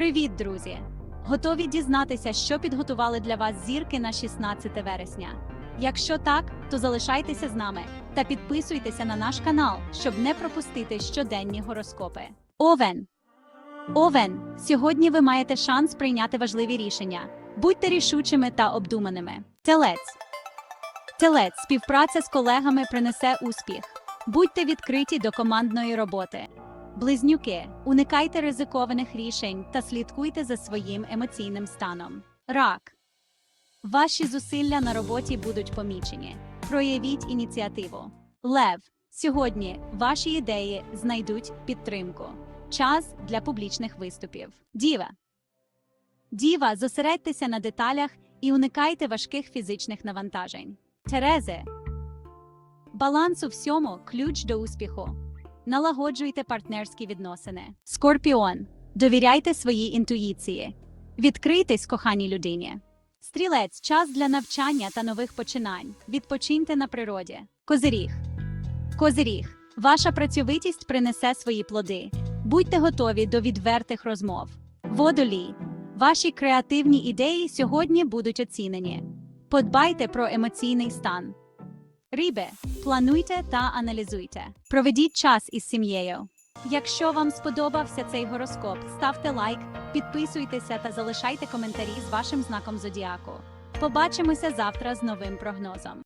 Привіт, друзі! Готові дізнатися, що підготували для вас зірки на 16 вересня? Якщо так, то залишайтеся з нами та підписуйтеся на наш канал, щоб не пропустити щоденні гороскопи. Овен. Овен. Сьогодні ви маєте шанс прийняти важливі рішення. Будьте рішучими та обдуманими. Телець. Телець. Співпраця з колегами принесе успіх. Будьте відкриті до командної роботи. Близнюки, уникайте ризикованих рішень та слідкуйте за своїм емоційним станом. Рак. Ваші зусилля на роботі будуть помічені. Проявіть ініціативу. Лев. Сьогодні ваші ідеї знайдуть підтримку. Час для публічних виступів. Діва. Діва, зосередьтеся на деталях і уникайте важких фізичних навантажень. Терези. Баланс у всьому ключ до успіху. Налагоджуйте партнерські відносини. Скорпіон. Довіряйте своїй інтуїції. Відкрийтесь коханій людині. Стрілець час для навчання та нових починань. Відпочиньте на природі. Козиріг. Козиріг. Ваша працьовитість принесе свої плоди. Будьте готові до відвертих розмов. Водолій. Ваші креативні ідеї сьогодні будуть оцінені. Подбайте про емоційний стан. Риби, плануйте та аналізуйте. Проведіть час із сім'єю. Якщо вам сподобався цей гороскоп, ставте лайк, підписуйтеся та залишайте коментарі з вашим знаком зодіаку. Побачимося завтра з новим прогнозом.